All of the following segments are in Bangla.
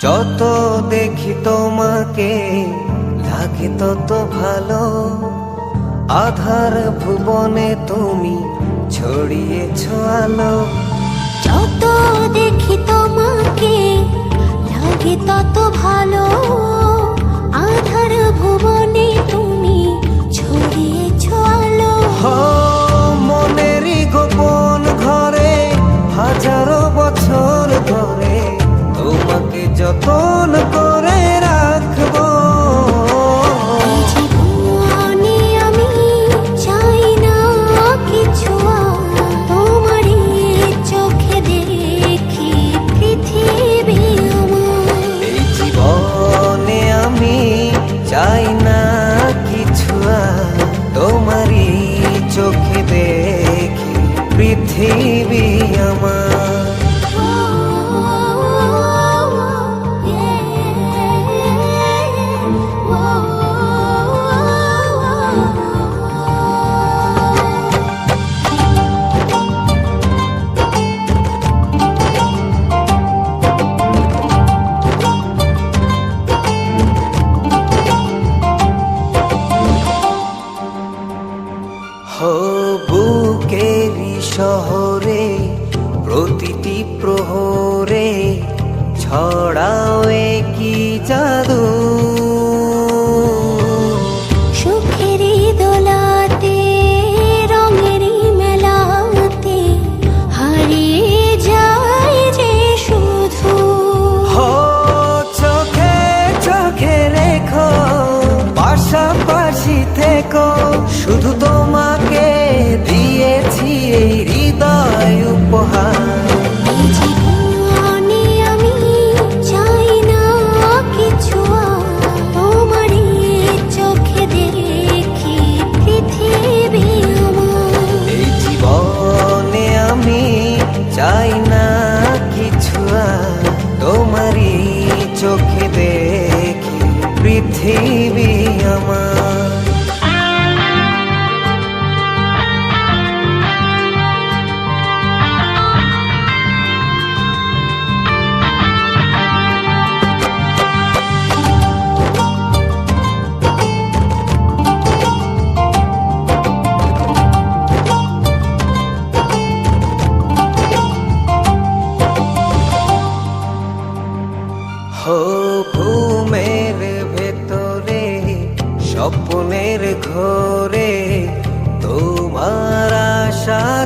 যত দেখি তোমাকে, লাগে তত ভালো। আধার ভুবনে তুমি ছড়িয়েছ আলো। যত দেখি তোমাকে, লাগে তত ভালো। देखी पृथ्वी अमा ছড়াও কি জাদু তোমারই চোখে দেখি পৃথিবী আমার।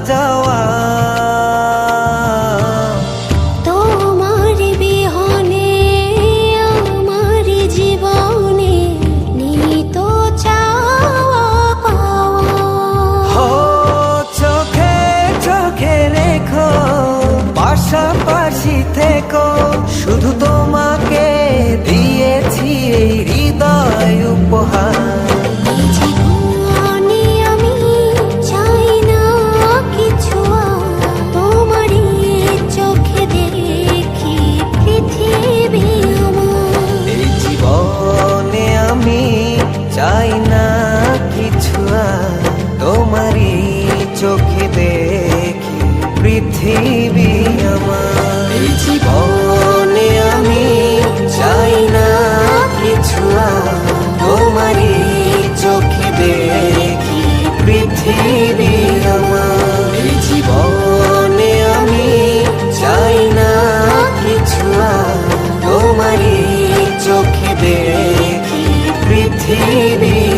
যাওয়া। তোমার নিত চোখে চোখে থেকো। শুধু তোমাকে দিয়েছি হৃদয় উপহার। Baby.